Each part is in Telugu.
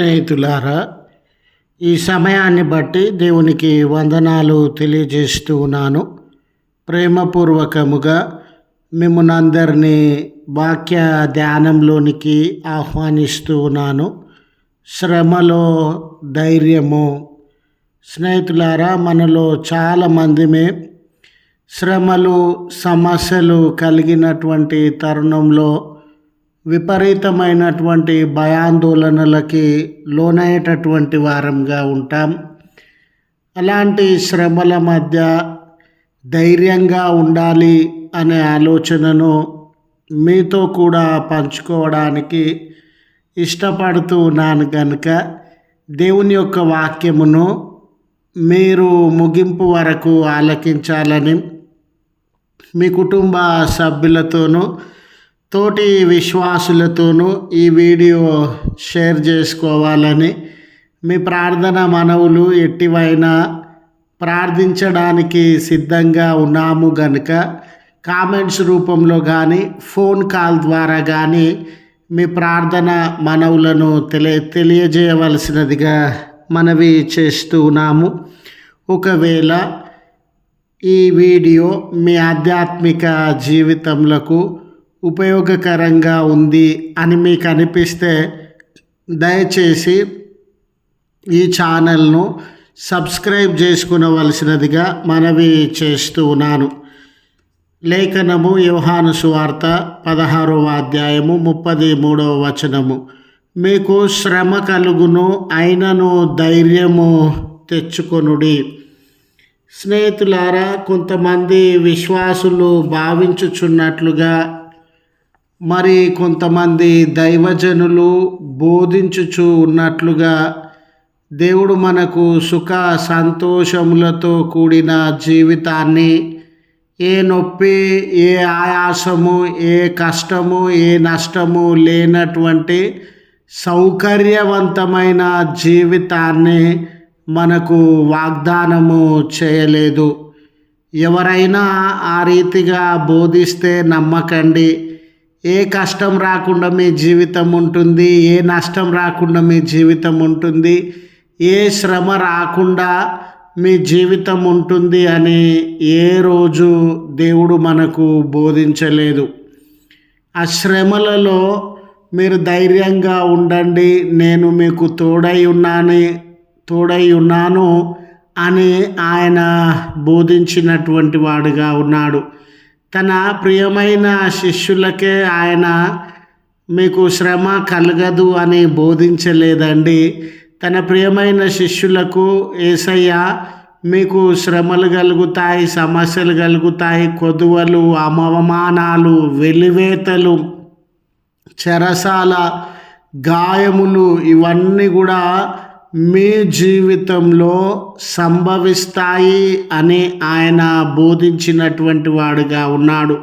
స్నేహితులారా ఈ సమయాన్ని బట్టి దేవునికి వందనాలు తెలియజేస్తూ ఉన్నాను. ప్రేమపూర్వకముగా మిమ్మల్ని అందరినీ వాక్య ధ్యానంలోనికి ఆహ్వానిస్తూ ఉన్నాను. శ్రమలో ధైర్యము. స్నేహితులారా మనలో చాలామందిమే శ్రమలు సమస్యలు కలిగినటువంటి తరుణంలో విపరీతమైనటువంటి భయాందోళనలకి లోనయ్యేటటువంటి వారంగా ఉంటాం. అలాంటి శ్రమల మధ్య ధైర్యంగా ఉండాలి అనే ఆలోచనను మీతో కూడా పంచుకోవడానికి ఇష్టపడుతూ ఉన్నాను కనుక దేవుని యొక్క వాక్యమును మీరు ముగింపు వరకు ఆలకించాలని మీ కుటుంబ సభ్యులతోనూ తోటి విశ్వాసులతోనూ ఈ వీడియో షేర్ చేసుకోవాలని మీ ప్రార్థన మనవులు ఎట్టివైనా ప్రార్థించడానికి సిద్ధంగా ఉన్నాము గనుక కామెంట్స్ రూపంలో కానీ ఫోన్ కాల్ ద్వారా కానీ మీ ప్రార్థన మనవులను తెలియ తెలియజేయవలసినదిగా మనవి చేస్తూ ఉన్నాము. ఒకవేళ ఈ వీడియో మీ ఆధ్యాత్మిక జీవితంలో ఉపయోగకరంగా ఉంది అని మీకు అనిపిస్తే దయచేసి ఈ ఛానల్ను సబ్స్క్రైబ్ చేసుకునవలసినదిగా మనవి చేస్తూ ఉన్నాను. లేఖనము యోహాను సువార్త పదహారవ అధ్యాయము ముప్పది మూడవ వచనము. మీకు శ్రమ కలుగును అయినను ధైర్యము తెచ్చుకొనుడి. స్నేహితులారా కొంతమంది విశ్వాసులు భావించుచున్నట్లుగా మరి కొంతమంది దైవజనులు బోధించుచు ఉన్నట్లుగా దేవుడు మనకు సుఖ సంతోషములతో కూడిన జీవితాన్ని ఏ నొప్పి ఏ ఆయాసము ఏ కష్టము ఏ నష్టము లేనటువంటి సౌకర్యవంతమైన జీవితాన్ని మనకు వాగ్దానము చేయలేదు. ఎవరైనా ఆ రీతిగా బోధిస్తే నమ్మకండి. ఏ కష్టం రాకుండా మీ జీవితం ఉంటుంది ఏ నష్టం రాకుండా మీ జీవితం ఉంటుంది ఏ శ్రమ రాకుండా మీ జీవితం ఉంటుంది అని ఏ రోజు దేవుడు మనకు బోధించలేదు. ఆ శ్రమలలో మీరు ధైర్యంగా ఉండండి నేను మీకు తోడై ఉన్నాను తోడై ఉన్నాను అని ఆయన బోధించినటువంటి వాడుగా ఉన్నాడు. తన ప్రియమైన శిష్యులకే ఆయన మీకు శ్రమ కలగదు అని బోధించలేదండి. తన ప్రియమైన శిష్యులకు ఏసయ్య మీకు శ్రమలు కలుగుతాయి సమస్యలు కలుగుతాయి కొదువలు అవమానాలు వెలివేతలు చెరసాల గాయములు ఇవన్నీ కూడా మీ జీవితంలో సంభవిస్తాయి అని ఆయన బోధించినటువంటి వాడుగా ఉన్నాడు.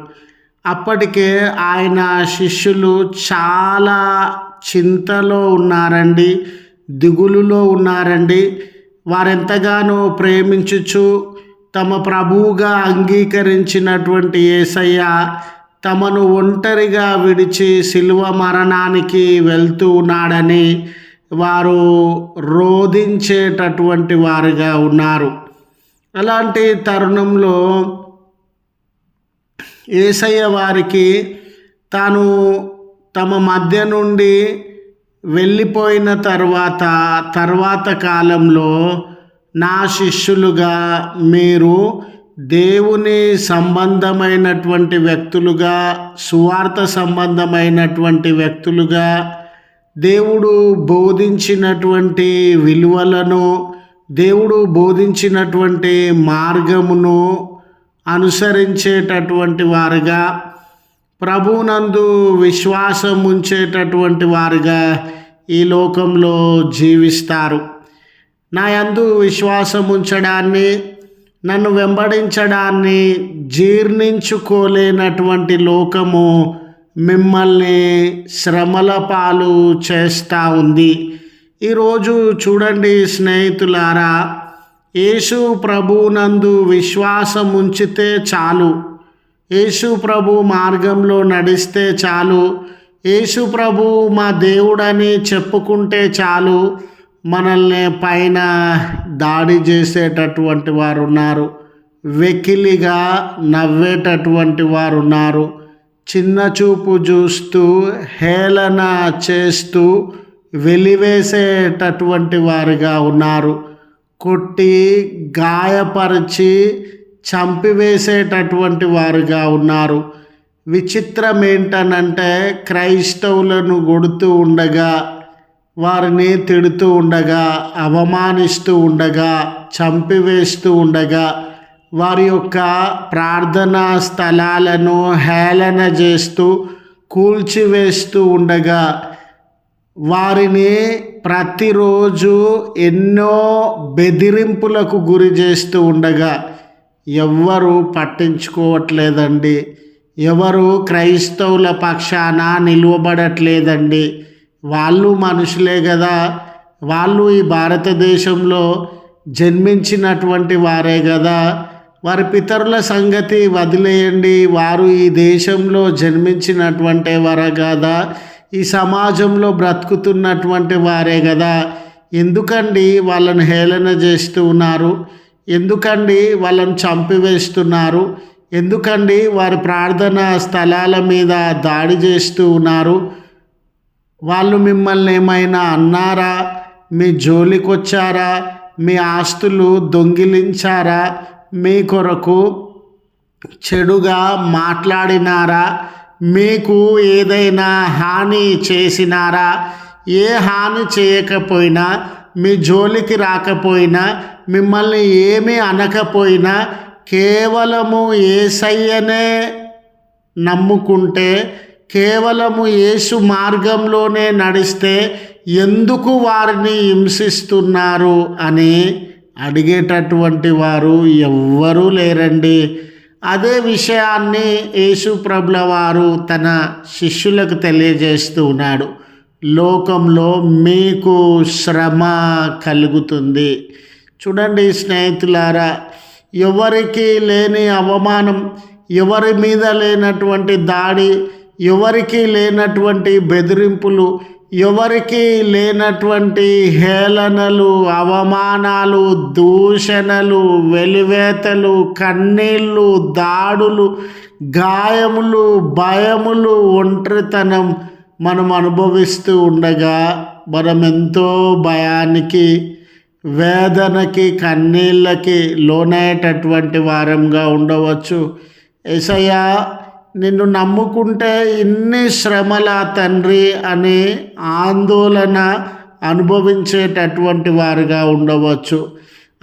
అప్పటికే ఆయన శిష్యులు చాలా చింతలో ఉన్నారండి దిగులులో ఉన్నారండి. వారెంతగానో ప్రేమించుచు తమ ప్రభువుగా అంగీకరించినటువంటి ఏసయ్య తమను ఒంటరిగా విడిచి శిలువ మరణానికి వెళ్తూ ఉన్నాడని వారు రోధించేటటువంటి వారుగా ఉన్నారు. అలాంటి తరుణంలో ఏసయ్య వారికి తాను తమ మధ్య నుండి వెళ్ళిపోయిన తర్వాత తర్వాత కాలంలో నా శిష్యులుగా మీరు దేవుని సంబంధమైనటువంటి వ్యక్తులుగా సువార్త సంబంధమైనటువంటి వ్యక్తులుగా దేవుడు బోధించినటువంటి విలువలను దేవుడు బోధించినటువంటి మార్గమును అనుసరించేటటువంటి వారుగా ప్రభునందు విశ్వాసం ఉంచేటటువంటి వారుగా ఈ లోకంలో జీవిస్తారు. నా యందు విశ్వాసం ఉంచడాన్ని నన్ను వెంబడించడాన్ని జీర్ణించుకోలేనటువంటి లోకము మిమ్మల్ని శ్రమల పాలు చేస్తూ ఉంది. ఈరోజు చూడండి స్నేహితులారా యేసు ప్రభునందు విశ్వాసం ఉంచితే చాలు. యేసు ప్రభు మార్గంలో నడిస్తే చాలు. యేసు ప్రభు మా దేవుడని చెప్పుకుంటే చాలు. మనల్ని పైన దాడి చేసేటటువంటి వారు ఉన్నారు వెకిలిగా నవ్వేటటువంటి వారు ఉన్నారు చిన్న చూపు చూస్తూ హేళన చేస్తూ వెలివేసేటటువంటి వారుగా ఉన్నారు. కొట్టి గాయపరిచి చంపివేసేటటువంటి వారుగా ఉన్నారు. విచిత్రం ఏంటనంటే క్రైస్తవులను కొడుతూ ఉండగా వారిని తిడుతూ ఉండగా అవమానిస్తూ ఉండగా చంపివేస్తూ ఉండగా వారి యొక్క ప్రార్థనా స్థలాలను హేళన చేస్తూ కూల్చివేస్తూ ఉండగా వారిని ప్రతిరోజు ఎన్నో బెదిరింపులకు గురి చేస్తూ ఉండగా ఎవ్వరు పట్టించుకోవట్లేదండి. ఎవరు క్రైస్తవుల పక్షాన నిలువబడట్లేదండి. వాళ్ళు మనుషులే కదా వాళ్ళు ఈ భారతదేశంలో జన్మించినటువంటి వారే కదా వారి పితరుల సంగతి వదిలేయండి. వారు ఈ దేశంలో జన్మించినటువంటి వారే కదా ఈ సమాజంలో బ్రతుకుతున్నటువంటి వారే కదా ఎందుకండి వాళ్ళని హేళన చేస్తూ ఉన్నారు? ఎందుకండి వాళ్ళని చంపివేస్తున్నారు? ఎందుకండి వారి ప్రార్థన స్థలాల మీద దాడి చేస్తూ ఉన్నారు? వాళ్ళు మిమ్మల్ని ఏమైనా అన్నారా? మీ జోలికొచ్చారా? మీ ఆస్తులు దొంగిలించారా? మీ కొరకు చెడుగా మాట్లాడినారా? మీకు ఏదైనా హాని చేసినారా? ఏ హాని చేయకపోయినా మీ జోలికి రాకపోయినా మిమ్మల్ని ఏమీ అనకపోయినా కేవలము ఏసయ్యనే నమ్ముకుంటే కేవలము యేసు మార్గంలోనే నడిస్తే ఎందుకు వారిని హింసిస్తున్నారు అని అడిగేటటువంటి వారు ఎవ్వరూ లేరండి. అదే విషయాన్ని యేసు ప్రభుల వారు తన శిష్యులకు తెలియజేస్తూ ఉన్నాడు. లోకంలో మీకు శ్రమ కలుగుతుంది. చూడండి స్నేహితులారా ఎవరికి లేని అవమానం ఎవరి మీద లేనటువంటి దాడి ఎవరికి లేనటువంటి బెదిరింపులు ఎవరికి లేనటువంటి హేళనలు అవమానాలు దూషణలు వెలివేతలు కన్నీళ్ళు దాడులు గాయములు భయములు ఒంటరితనం మనం అనుభవిస్తూ ఉండగా మనం ఎంతో భయానికి వేదనకి కన్నీళ్ళకి లోనయ్యేటటువంటి వారంగా ఉండవచ్చు. ఎసయా నిన్ను నమ్ముకుంటే ఇన్ని శ్రమల తండ్రి అనే ఆందోళన అనుభవించేటటువంటి వారుగా ఉండవచ్చు.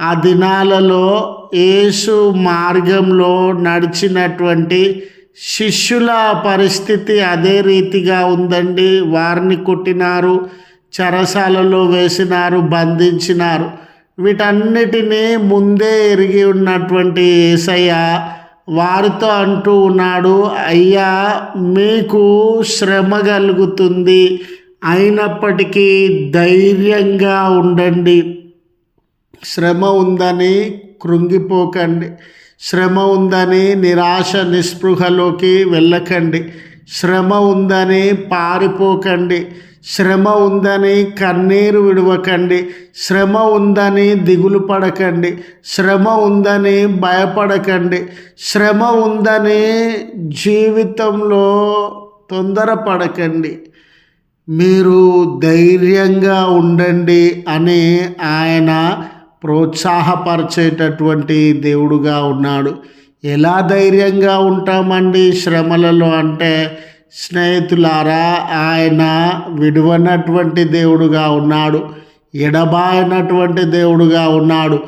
ఆ దినాలలో యేసు మార్గంలో నడిచినటువంటి శిష్యుల పరిస్థితి అదే రీతిగా ఉందండి. వారిని కొట్టినారు చరసాలలో వేసినారు బంధించినారు. వీటన్నిటినీ ముందే ఎరిగి ఉన్నటువంటి ఏసయ్య వారితో అంటూ ఉన్నాడు అయ్యా మీకు శ్రమ కలుగుతుంది. అయినప్పటికీ ధైర్యంగా ఉండండి. శ్రమ ఉందని కృంగిపోకండి. శ్రమ ఉందని నిరాశ నిస్పృహలోకి వెళ్ళకండి. శ్రమ ఉందని పారిపోకండి. శ్రమ ఉందని కన్నీరు విడవకండి. శ్రమ ఉందని దిగులు పడకండి. శ్రమ ఉందని భయపడకండి. శ్రమ ఉందని జీవితంలో తొందరపడకండి. మీరు ధైర్యంగా ఉండండి అని ఆయన ప్రోత్సాహపరిచేటటువంటి దేవుడుగా ఉన్నాడు. ఎలా ధైర్యంగా ఉంటామండి శ్రమలలో అంటే స్నేహితులారా ఆయన విడువనటువంటి దేవుడుగా ఉన్నాడు. ఎడబాయనటువంటి దేవుడుగా ఉన్నాడు.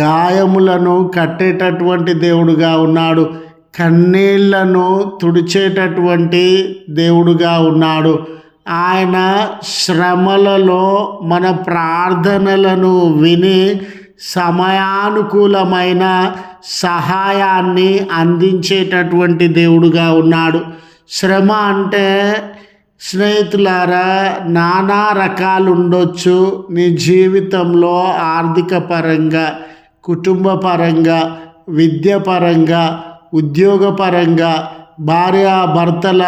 గాయములను కట్టేటటువంటి దేవుడుగా ఉన్నాడు. కన్నీళ్ళను తుడిచేటటువంటి దేవుడుగా ఉన్నాడు. ఆయన శ్రమలలో మన ప్రార్థనలను విని సమయానుకూలమైన సహాయాన్ని అందించేటటువంటి దేవుడుగా ఉన్నాడు. శ్రమ అంటే స్నేహితులారా నానా రకాలు ఉండొచ్చు నీ జీవితంలో ఆర్థిక పరంగా కుటుంబ పరంగా ఉద్యోగపరంగా భార్య భర్తల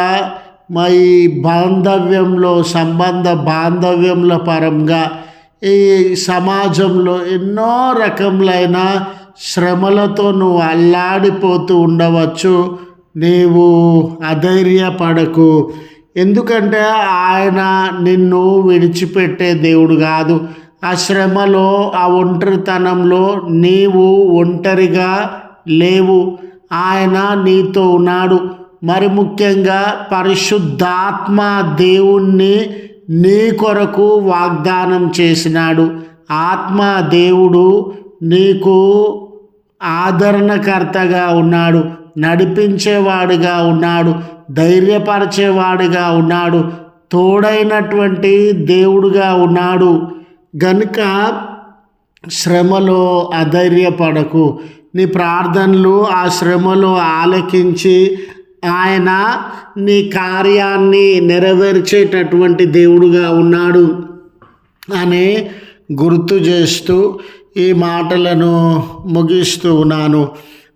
మరి బాంధవ్యంలో సంబంధ బాంధవ్యముల పరంగా ఈ సమాజంలో ఎన్నో రకములైన శ్రమలతో నువ్వు అల్లాడిపోతూ ఉండవచ్చు. నీవు అధైర్యపడకు. ఎందుకంటే ఆయన నిన్ను విడిచిపెట్టే దేవుడు కాదు. ఆ శ్రమలో ఆ ఒంటరితనంలో నీవు ఒంటరిగా లేవు. ఆయన నీతో ఉన్నాడు. మరి ముఖ్యంగా పరిశుద్ధాత్మ దేవుణ్ణి నీ కొరకు వాగ్దానం చేసినాడు. ఆత్మ దేవుడు నీకు ఆదరణకర్తగా ఉన్నాడు. నడిపించేవాడుగా ఉన్నాడు ధైర్యపరిచేవాడుగా ఉన్నాడు తోడైనటువంటి దేవుడుగా ఉన్నాడు. గనుక శ్రమలో అధైర్యపడకు. నీ ప్రార్థనలు ఆ శ్రమలో ఆలకించి ఆయన నీ కార్యాన్ని నెరవేర్చేటటువంటి దేవుడుగా ఉన్నాడు అని గుర్తు చేస్తూ ఈ మాటలను ముగిస్తూ ఉన్నాను.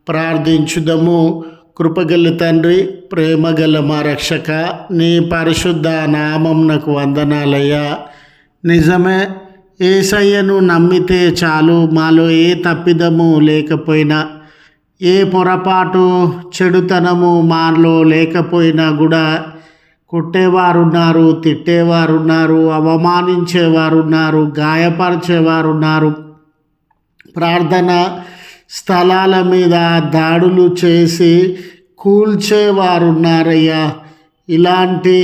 ప్రార్థించుదము. కృపగల తండ్రి ప్రేమగల మా రక్షక నీ పరిశుద్ధ నామంనకు వందనాలయ్యా. నిజమే ఏసయ్యను నమ్మితే చాలు మాలో ఏ తప్పిదము లేకపోయినా ఏ పొరపాటు చెడుతనము మాలో లేకపోయినా కూడా కొట్టేవారున్నారు తిట్టేవారున్నారు అవమానించేవారున్నారు గాయపరిచేవారున్నారు. ప్రార్థన స్థలాల మీద దాడులు చేసి కూల్చేవారున్నారయ్యా ఇలాంటి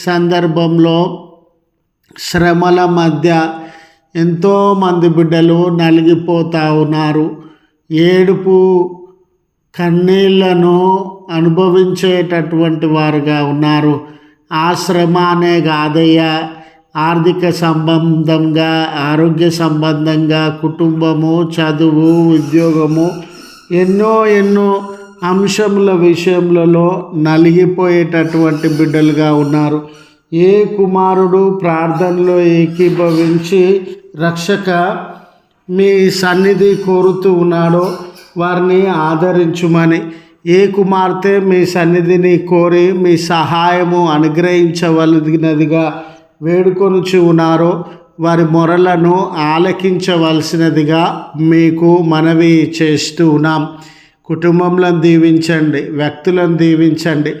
సందర్భంలో శ్రమల మధ్య ఎంతోమంది బిడ్డలు నలిగిపోతూ ఉన్నారు. ఏడుపు కన్నీళ్ళను అనుభవించేటటువంటి వారుగా ఉన్నారు. ఆ శ్రమ అనే కాదయ్యా. ఆర్థిక సంబంధంగా ఆరోగ్య సంబంధంగా కుటుంబము చదువు ఉద్యోగము ఎన్నో ఎన్నో అంశముల విషయములలో నలిగిపోయేటటువంటి బిడ్డలుగా ఉన్నారు. ఏ కుమారుడు ప్రార్థనలో ఏకీభవించి రక్షక మీ సన్నిధి కోరుతూ ఉన్నాడో వారిని ఆదరించుమని ఏ కుమార్తె మీ సన్నిధిని కోరి మీ సహాయము అనుగ్రహించవలగినదిగా వేడుకొనుచు ఉన్నారో. వారి మొరలను ఆలకించవలసినదిగా మీకు మనవి చేస్తూ ఉన్నాం. కుటుంబంలో దీవించండి వ్యక్తులను దీవించండి.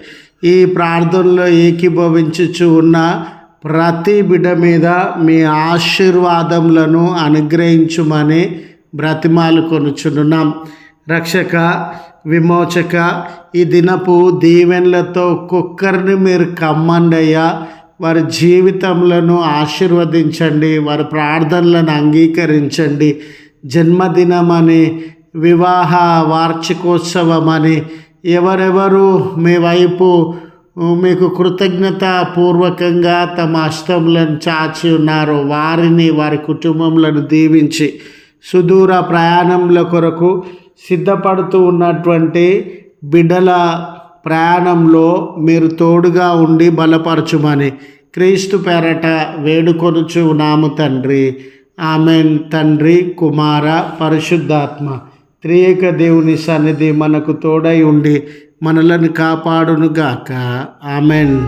ఈ ప్రార్థనలో ఏకీభవించుచు ఉన్న ప్రతి బిడ్డ మీద మీ ఆశీర్వాదములను అనుగ్రహించుమని బ్రతిమాలు కొనుచున్నాం. రక్షక విమోచక ఈ దినపు దీవెనలతో కుక్కర్ని మీరు కమ్మండయ్యా. వారి జీవితములను ఆశీర్వదించండి వారి ప్రార్థనలను అంగీకరించండి. జన్మదినమని వివాహ వార్షికోత్సవం అని ఎవరెవరు మీ వైపు మీకు కృతజ్ఞత పూర్వకంగా తమ అష్టములను చాచి ఉన్నారో. వారిని వారి కుటుంబములను దీవించి సుదూర ప్రయాణముల కొరకు సిద్ధపడుతూ ఉన్నటువంటి బిడ్డల ప్రయాణంలో మీరు తోడుగా ఉండి బలపరచుమని క్రీస్తు పేరట వేడుకొనుచు నాము తండ్రి. ఆమెన్. తండ్రి కుమార పరిశుద్ధాత్మ త్రియేక దేవుని సన్నిధి మనకు తోడై ఉండి మనలను కాపాడునుగాక. ఆమెన్.